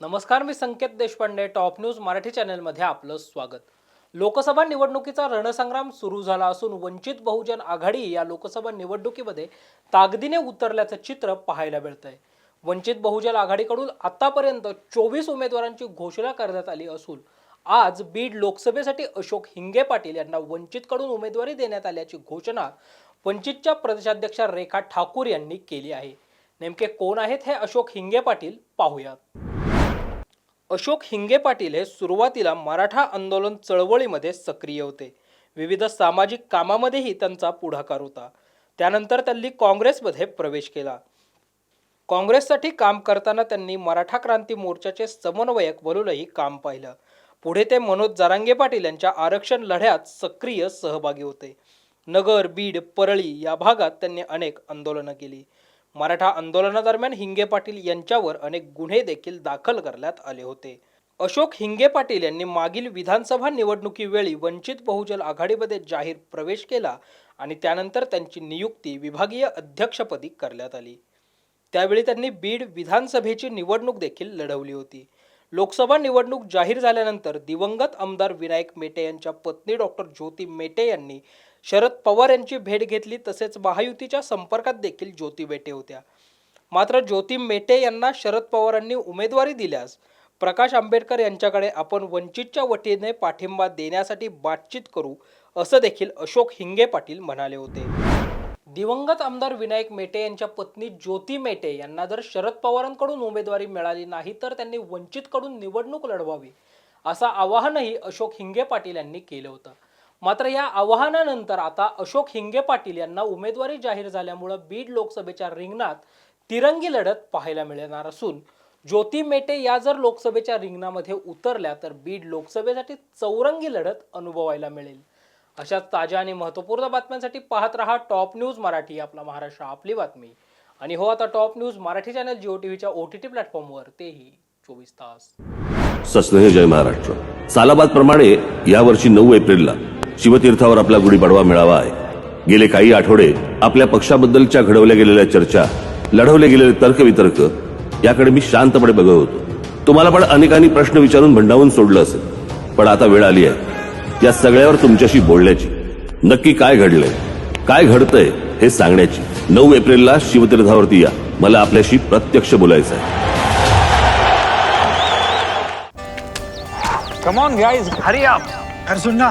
नमस्कार मी Sanket Deshpande top news Marathi चॅनलमध्ये आपलं स्वागत. लोकसभा निवडणुकीचा रणसंग्राम सुरू झाला असून वंचित बहुजन आघाडी या लोकसभा निवडणुकीमध्ये ताकदीने उतरल्याचं चित्र पाहायला मिळतंय. वंचित बहुजन आघाडीकडून आतापर्यंत चोवीस उमेदवारांची घोषणा करण्यात आली असून आज बीड लोकसभेसाठी अशोक हिंगे पाटील यांना वंचितकडून उमेदवारी देण्यात आल्याची घोषणा वंचितच्या प्रदेशाध्यक्षा रेखा ठाकूर यांनी केली आहे. नेमके कोण आहेत हे अशोक हिंगे पाटील पाहूयात. अशोक हिंगे पाटील हे सुरुवातीला मराठा आंदोलन चळवळीमध्ये सक्रिय होते. विविध सामाजिक कामामध्येही त्यांचा पुढाकार होता. त्यानंतर त्यांनी काँग्रेसमध्ये प्रवेश केला. काँग्रेससाठी काम करताना त्यांनी मराठा क्रांती मोर्चाचे समन्वयक म्हणूनही काम पाहिलं. पुढे ते मनोज जारांगे पाटील यांच्या आरक्षण लढ्यात सक्रिय सहभागी होते. नगर बीड परळी या भागात त्यांनी अनेक आंदोलनं केली. मराठा आंदोलनादरम्यान हिंगे पाटील यांच्यावर अनेक गुन्हे देखील दाखल करण्यात आले होते. अशोक हिंगे पाटील यांनी मागील विधानसभा निवडणुकीवेळी वंचित बहुजन आघाडीमध्ये जाहीर प्रवेश केला आणि त्यानंतर त्यांची नियुक्ती विभागीय अध्यक्षपदी करण्यात आली. त्यावेळी त्यांनी बीड विधानसभेची निवडणूक देखील लढवली होती. लोकसभा निवडणूक जाहीर झाल्यानंतर दिवंगत आमदार विनायक मेटे यांच्या पत्नी डॉक्टर ज्योती मेटे यांनी शरद पवार यांची भेट घेतली तसेच महायुतीच्या संपर्कात देखील ज्योती मेटे होत्या. मात्र ज्योती मेटे यांना शरद पवारांनी उमेदवारी दिल्यास प्रकाश आंबेडकर यांच्याकडे आपण वंचितच्या वतीने पाठिंबा देण्यासाठी बातचीत करू असं देखील अशोक हिंगे पाटील म्हणाले होते. दिवंगत आमदार विनायक मेटे यांच्या पत्नी ज्योती मेटे यांना जर शरद पवारांकडून उमेदवारी मिळाली नाही तर त्यांनी वंचितकडून निवडणूक लढवावी असं आवाहनही अशोक हिंगे पाटील यांनी केलं होतं. मात्र या आवाहनानंतर आता अशोक हिंगे पाटील यांना उमेदवारी जाहीर झाल्यामुळं बीड लोकसभेच्या रिंगणात तिरंगी लढत पाहायला मिळणार असून ज्योती मेटे या जर लोकसभेच्या रिंगणामध्ये उतरल्या तर बीड लोकसभेसाठी चौरंगी लढत अनुभवायला मिळेल. अशाच ताज्या आणि महत्त्वपूर्ण बातम्यांसाठी पाहत रहा टॉप न्यूज मराठी आपला महाराष्ट्र आपली बातमी. आणि हो आता top news Marathi channel Jio टीव्हीच्या ओ टी टी प्लॅटफॉर्मवर. तेही चोवीस तास. सस्नेह जय महाराष्ट्र. सालाबाद प्रमाणे यावर्षी नऊ एप्रिलला शिवतीर्थावर आपला गुढीपाडवा मेळावा आहे. गेले काही आठवडे आपल्या पक्षाबद्दलच्या घडवल्या गेलेल्या चर्चा लढवले गेलेले तर्कवितर्क याकडे मी शांतपणे बघत होतो. तुम्हाला पण अनेकांनी प्रश्न विचारून भंडावून सोडलं असेल. पण आता वेळ आली आहे. या सगळ्यावर तुमच्याशी बोलण्याची. नक्की काय घडलंय? काय घडतंय हे सांगण्याची. नऊ एप्रिलला शिवतीर्थावरती या. मला आपल्याशी प्रत्यक्ष बोलायचं आहे. कम ऑन गाइस हरी आप अरे सुन ना